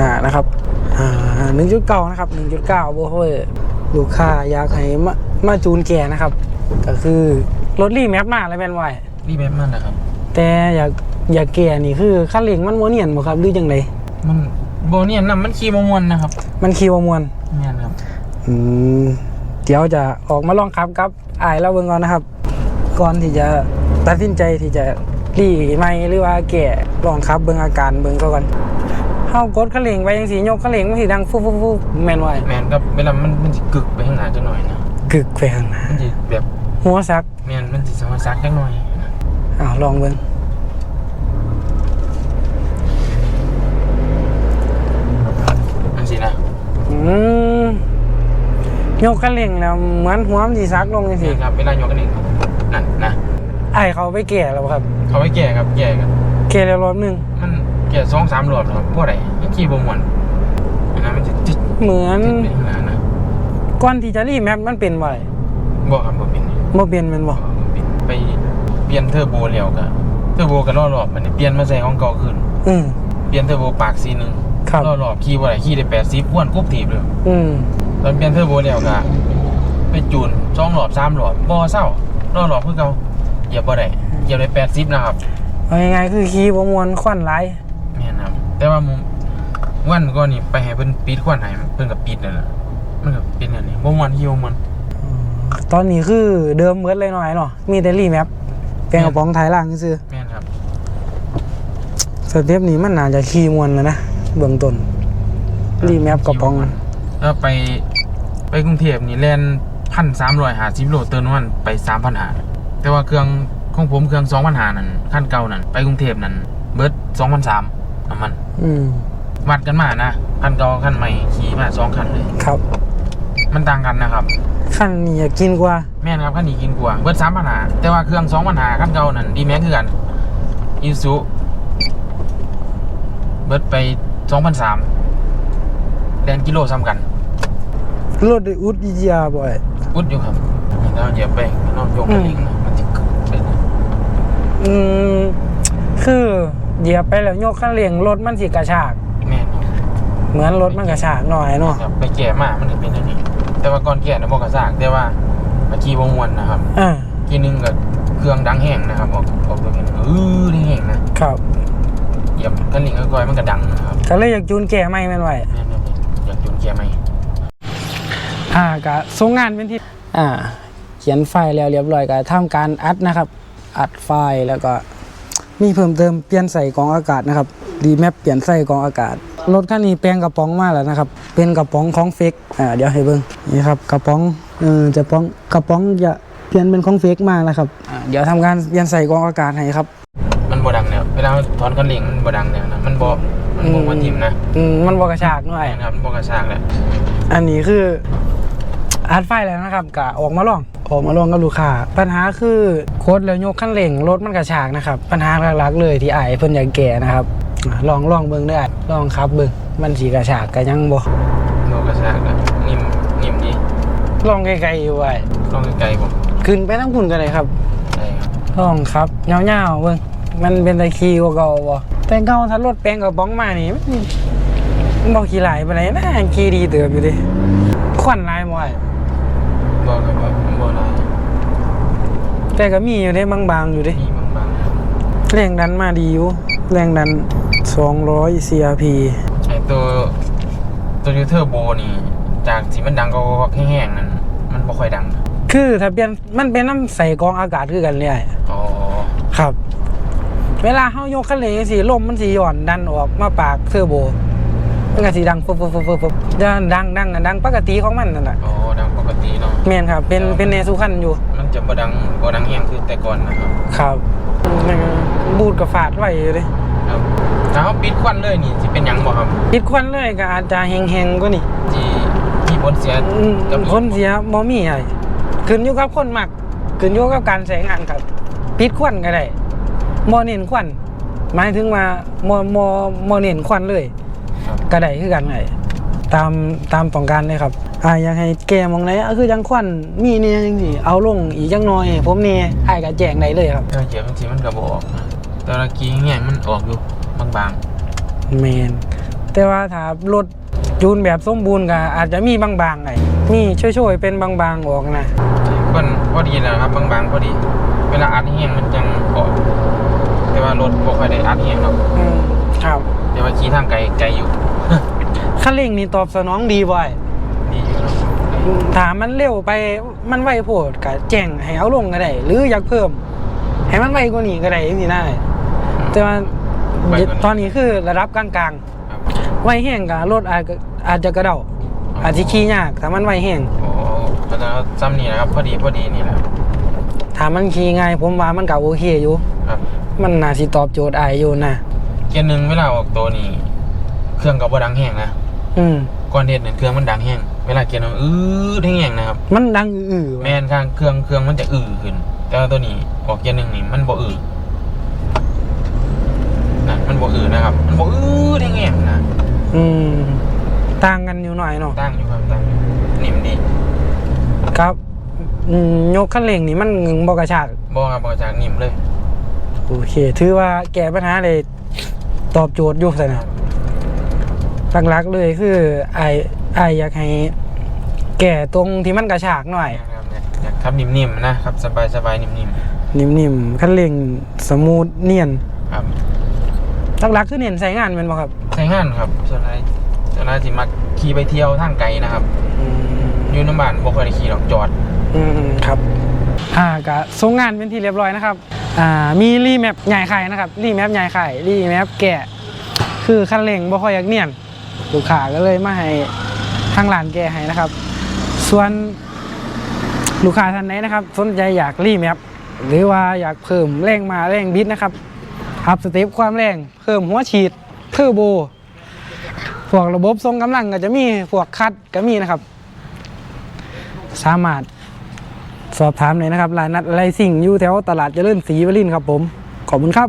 อ่านะครับอ่าหนึ่งจุดเก้านะครับหนึ่งจุดเก้าโบเวอร์ลูกค้าอยากให้มามาจูนแก่นะครับ ก็คือรถรีแมปมาแล้วแม่นไวนี่แบบมันนะครับ แต่อยากอยากแก่นี่คือคันเร่งมันโมเนียนบ่ครับหรือจังไดมันโบเนี่ยนำมันขี่มมวนนะครับ มันคีย์บ่มวนเนี่ยครับอืมเดี๋ยวจะออกมาลองขับครับอายแล้วเบิ่งก่อนนะครับ ก่อนที่จะตัดสินใจที่จะรีไหมหรือว่าแก่ลองขับเบิ่งอาการเบิ่งเขาก่อน เฮากดคันเร่งไปจังซี่ยกคันเร่งมันสิดังฟุบฟุบฟุบแม่นไวแมนครับเวลามันมันจะกึกไปข้างหน้าจังหน่อยนะกึกไปข้างหน้ามันจะแบบหัวซักแมนมันจะสามารถซักจังหน่อยนะอ้าวลองเบิ่งอันสินะอืมยกคันเร่งแล้วเหมือนหัวมันสิซักลงจังนี่ซี่ครับเวลายกกันเองครับนั่นนะไอ้ายเขาไปแก่แล้วครับ เขาไว้แก่ครับแก่ครับแก่แล้วรอบหนึงมัน แก่สองสามรอบแล้วครับพวกไหนยังขี่บมวนอันนั้นมันจะจิตเหมือนจิตไปข้างหน้านะก่อนที่จะรีแมปมันเป็นบ่บอกครับบอกเป็นนี่บ่เป็นแม่นบ่บอกเป็นไปเปลี่ยนเทอร์โบแล้วก็เทอร์โบก็รอรอบมันเปลี่ยนมาใส่ของเก่าขึ้นอืม เปลี่ยนเทอร์โบปากซีหนึ่งครับรอรอบขี่บ่ได้ขี่ได้แปดสิบอ้วนกุ๊บถีบเลยอืม ตอนเปลี่ยนเทอร์โบแล้วก็ไปจูนสองหลอดสามหลอดบ่เศร้ารอหลอดคือเก่าเหยียบบ่ได้เหยียบได้แปดสิบนะครับเอาง่ายๆคือขี่บ่มวนควันหลาย แม่นครับแต่ว่ามุมวันก่อนนี่ไปให้เพิ่นปิดควันให้เพิ่นก็ปิดนั่นแหละมันก็เป็นอันนี้บ่ม่วนหิวมันตอนนี้คือเดิมเบิดเลยหน่อยเนาะมีแต่รีแมปแปลงกระป๋องถ่ายล่างซื่อแม่นครับๆสเต็ปนี้มันน่าจะขี่มวนแล้วนะเบื้องต้นรีแมปกระป๋องแล้วไปไปกรุงเทพนี่แล่นพันสามร้อยห้าสิบโลเติมน้ำมันไปสามพันหาแต่ว่าเครื่องของผมเครื่องสองพันหานั่นขั้นเก่านั่นไปกรุงเทพนั่นเบิดสองพันสาม น้ำมัน อืมวัดกันมานะคันเก่าคันใหม่ขี่มาสองคันเลย ครับมันต่างกันนะครับ ขั้นนี้อยากกินกว่า แม่นครับคันนี้กินกว่าเบิดสามพันหาแต่ว่าเครื่องสองพันหาคันเก่านั่นดีแม็กคือกันอีซูเบิดไปสองพันสามแดนกิโลซ้ำกัน รถได้อุดอีเจียบ่อยอุดอยู่ครับแล้วเหยียบไปนอนโยกกันเองนะมันจะกึกไปนะอืมคือ เหยียบไปแล้วยกคันเร่งรถมันสิกระชาก แม่นครับเหมือนรถมันกระชากหน่อยเนาะครับไปแก่มามันถึงเป็นอย่างนี้ แต่ว่าก่อนแก่นะบอกกระซากแต่ว่ามาขี่วงวนนะครับอ่าขี่หนึงกับเครื่องดังแห้งนะครับออกออกตัวเป็นอื้อนี่แห้งนะครับเหยียบคันเร่งค่อยๆมันก็ดังนะครับก็เลยอยากจูนแก่ไม่แม่นไว้แม่นๆอยากจูนเกียร์ไหมอ่าก็ส่งงานเป็นที่อ่า เขียนไฟล์แล้วเรียบร้อยก็ทำการอัดนะครับ อัดไฟล์แล้วก็ มีเพิ่มเติมเปลี่ยนใส่กรองอากาศนะครับรีแมปเปลี่ยนใส่กรองอากาศรถคันนี้แปลงกระป๋องมาแล้วนะครับ เป็นกระป๋องของเฟกอ่าเดี๋ยวให้เบิ่งนี่ครับกระป๋องเออจะป๋องกระป๋องจะเปลี่ยนเป็นของเฟกมาแล้วครับอ่าเดี๋ยวทำการเปลี่ยนใส่กรองอากาศให้ครับ มันบ่ดังเนี่ยเวลาถอนคันเร่งมันบ่ดังเนี่ยนะมันบ่มันบ่ว่าทิ่มนะอืมมันบกระชากหน่อยใช่ครับมันบ่กระชากแหละอันนี้คือ อัดไฟล์แล้วนะครับกะออกมาลอง ออกมาลองกับลูกค้าปัญหาคือโคตรแล้วยกขั้นเร่งรถมันกระชากนะครับ ปัญหาหลักๆเลยที่ไอ้ายเพิ่นอยากแก่นะครับอะลองลองเบิ่งเด้ออ้ายลองขับเบิ่งมันสีกระชากกันยังบ่บ่กระชากนะนิ่มนิ่มดีลองไกลๆอยู่ไว้ลองไกลๆบ่ขึ้นไปทั้งคุณกันเลยครับใช่ครับลองครับเงาวๆเบิ่งมันเป็นตะคีกว่าเก่าบ่แต่เก่าถ้ารถแปลงกับบ้องมานี่มันมันบ่ขี่หลายปานใดนะขี่ดีเติบอยู่ดิควันหลาย บ่อ้ายบ่ครับบ่บ่หลายแต่ก็มีอยู่เด้บางๆอยู่ดิมีบางแรงดันมาดีอยู่แรงดัน 200 CRP ไอตัวตัวยูเทอร์โบนี่ จากที่มันดังก็แห้งๆนั่นมันบ่ค่อยดังคือถ้าเปลี่ยนมันเป็นน้ำใส่กรองอากาศคือกันเลยอ๋อครับ เวลาเฮายกคันเร่งสิลมมันสิหย่อนดันออกมาปากเทอร์โบ มันก็สิดังปุ๊บปุ๊บปุ๊บปุ๊บปุ๊บดังดังดังดังปกติของมันนั่นแหละอ๋อดังปกติเนาะแม่นครับ เป็นเป็นเนสุขันอยู่ มันจะบ่ดังบ่ดังแห้งคือแต่ก่อนนะครับ ครับมันบูดกับฝาดไว้อยู่เลยครับถ้าเขาปิดควันเลยนี่สิเป็นหยังบ่ครับปิดควันเลยก็อาจจะแห้งๆกว่านี่ที่มีผลเสียอืมกับคนเสียบ่มีไอ้ขึ้นอยู่กับคนมักขึ้นอยู่กับการใช้งานครับปิดควันก็ได้บ่เน้นควันหมายถึงว่าบ่บ่บ่เน้นควันเลยครับ ก็ได้คือกันไอ้ตามตามต้องการเลยครับอ่าอยากให้แก้หมองไหนอะคือจังควันมีเนี่ยจังซี่เอาลงอีกจังหน่อย ผมนี่อ้ายก็แจ้งได้เลยครับถ้าเหยียบบางทีมันก็บ่ออกนะแต่ละกี้แห้งๆมันออกอยู่บางแมนแต่ว่าถ้ารถจูนแบบสมบูรณ์ก็อาจจะมีบางๆไงมีช่วยๆเป็นบางๆออกนะเพิ่นพอดีแล้วครับบางๆพอดี เวลาอัดแห้งมันจังออก แต่ว่ารถบ่ค่อยได้อัดแห้งหรอกอืม ครับเดี๋ยวว่าขี่ทางไกลไกลอยู่ คันเร่งนี่ตอบสนองดีบ่อยดีอยู่เนาะถามมันเร็วไปมันไวโพดก็แจ้งให้เอาลงก็ได้หรืออยากเพิ่ม ให้มันไวกว่านี้ก็ได้นี่ได้แต่ว่าตอนนี้คือระดับกลางครับๆไวแห้งกับรถอาจจะอาจจะกระเดาอาจจะขี่ยากถ้ามันไวแห้งโอ้ก็จะซ้ำนี่นะครับ พอดีพอดีนี่แหละถ้ามันขี่ง่ายผมว่ามันก็โอเคอยู่ ครับ มันน่าสิตอบโจทย์อายอยู่นะ เกียร์หนึ่งเวลาออกตัวนี่ เครื่องกับบ่ดังแห้งนะ อืมก่อนเฮ็ดเนี่ยเครื่องมันดังแห้ง เวลาเกียร์หนึ่งอื้อแห้งๆนะครับ มันดังอื้อๆแม่นข้างเครื่องเครื่องมันจะอื้อขึ้น แต่ว่าตัวนี้ออกเกียร์หนึ่งนี่มันบ่อื้อนั่นมันบ่อื้อนะครับ มันบ่อื้อแห้งๆนะ อืมต่างกันอยู่หน่อยเนาะตั้งอยู่ครับตั้งอยู่นิ่มดีครับอืมยกคันเร่งนี่มันงึงบ่กระชากบ่ครับบ่จากนิ่มเลย โอเค ถือว่าแก้ปัญหาเลย ตอบโจทย์อยู่สินะหลักๆเลยคือไอไอายอยากให้แก่ตรงที่มันกระชากหน่อยนะครับอยากอยากขับนิ่มๆนะครับสบายสบายๆนิ่มนิ่มๆคันเร่งสมูทเนียนๆครับหลักๆคือเนียนใส่งานแมันบ่ครับ ใช้งานครับส่วนไรส่วนไรสิมักขี่ไปเที่ยวทางไกลนะครับอืมอยู่น้ำบ้านบ่เคยได้ขี่หรอกจอด อืมครับ อ่าก็ส่งงานเป็นที่เรียบร้อยนะครับ อ่ามีรีแมปใหญ่ไข่นะครับรีแมปใหญ่ไข่รีแมปแก่คือคันเร่งบ่ค่อยอยากเนียนลูกค้าก็เลยมาให้ทางร้านแก้ให้นะครับ ส่วนลูกค้าท่านไหนนะครับ สนใจอยากรีแมปหรือว่าอยากเพิ่มแรงมาแรงบิดนะครับอัพสเต็ปความแรงเพิ่มหัวฉีดเทอร์โบพวกระบบทรงกำลังก็จะมีพวกคัดก็มีนะครับ สามารถ สอบถามเลยนะครับร้านนัดไรสิ่งอยู่แถวตลาดเจริญศรีวรินครับผม ขอบคุณครับ